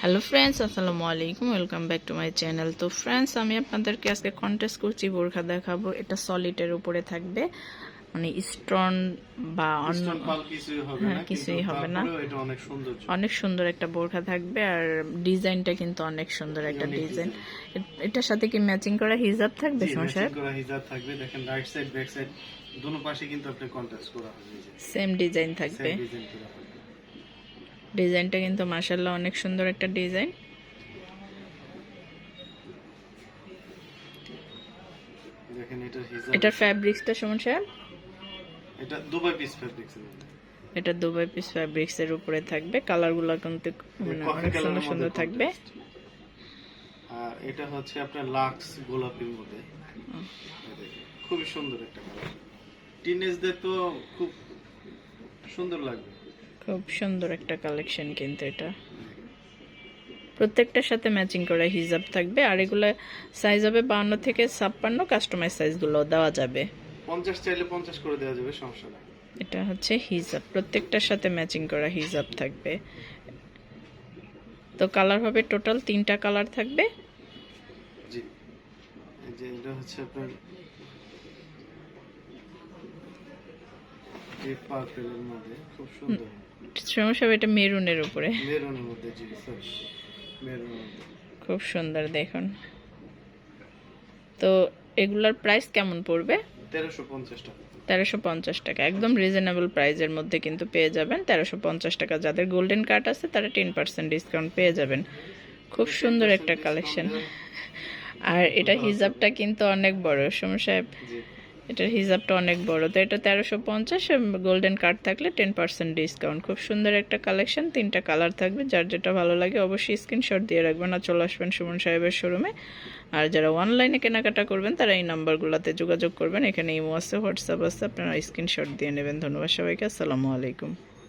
Hello friends আসসালামু আলাইকুম welcome back to my channel তো ফ্রেন্ডস আমি আপনাদেরকে আজকে কন্টেস্ট করছি বোরখা দেখাবো। এটা সলিডের উপরে থাকবে। মানে স্টোন বা অন্য স্টোন কিছুই হবে হ্যাঁ, না কিছুই হবে না। অনেক সুন্দর অনেক সুন্দর একটা বোরখা থাকবে আর ডিজাইনটা কিন্তু অনেক সুন্দর একটা ডিজাইন। এটার সাথে কি ম্যাচিং করা হিজাব থাকবে সমস্যা করা হিজাব থাকবে। দেখেন রাইট সাইড ব্যাক সাইড দুটো পাশে কিন্তু আপনি কন্ট্রাস্ট করা হবে সেম ডিজাইন থাকবে। সেম ডিজাইন করা হবে ডিজাইনটা কিন্তু মাসাল্লাহ অনেক সুন্দর একটা ডিজাইন। দেখেন এটার হিজাব। এটার ফ্যাব্রিক্সটা এটা দুবাই পিস ফেব্রিক্স এটা দুবাই পিস ফ্যাব্রিক্স এর উপরে থাকবে। কালারগুলো কিন্তু মানে অনেক সুন্দর সুন্দর থাকবে। আর এটা হচ্ছে আপনার লাক্স গোলাপির মধ্যে। এই দেখেন, খুবই সুন্দর একটা কালার টিনেজদের তো খুব সুন্দর লাগবে। খুব সুন্দর একটা কালেকশন কিন্তু এটা। প্রত্যেকটার সাথে ম্যাচিং করা হিজাব থাকবে আর এগুলো সাইজ হবে বাউন্ন থেকে ছাপ্পান্ন কাস্টমাইজ সাইজগুলো দেওয়া যাবে। পঞ্চাশ চাইলে পঞ্চাশ করে দেওয়া যাবে সমস্যা নেই। এটা হচ্ছে হিজাব প্রত্যেকটার সাথে ম্যাচিং করা হিজাব থাকবে। তো কালার হবে টোটাল তিনটা কালার থাকবে। জি। এই যে এটা হচ্ছে আপনার ডিপ পার্পেলের মধ্যে খুব সুন্দর। সমস্যা এটা মেরুনের উপরে। মেরুনের মধ্যে জি স্যার মেরুনের খুব সুন্দর দেখুন। তো এগুলার প্রাইস কেমন পড়বে? তেরোশো পঞ্চাশ টাকা। তেরোশো পঞ্চাশ টাকা একদম রিজনেবল প্রাইসের মধ্যে কিন্তু পেয়ে যাবেন। তেরোশো পঞ্চাশ টাকা যাদের গোল্ডেন কার্ড আছে তারা টেন পার্সেন্ট ডিসকাউন্ট পেয়ে যাবেন। খুব সুন্দর একটা কালেকশন আর এটা হিজাবটা কিন্তু অনেক বড় সমস্যা এটার হিসাবটা অনেক বড়। তো এটা তেরোশো পঞ্চাশ গোল্ডেন কার্ড থাকলে টেন পার্সেন্ট ডিসকাউন্ট খুব সুন্দর একটা কালেকশন তিনটা কালার থাকবে। যার যেটা ভালো লাগে অবশ্যই স্ক্রিনশট দিয়ে রাখবেন। আর চলে আসবেন সুমন সাহেবের শোরুমে আর যারা অনলাইনে কেনাকাটা করবেন, তারা এই নাম্বারগুলোতে যোগাযোগ করবেন। এখানে ইমো আছে, হোয়াটসঅ্যাপ আছে, আপনারা স্ক্রিনশট দিয়ে নেবেন। ধন্যবাদ সবাইকে। আসসালামু আলাইকুম।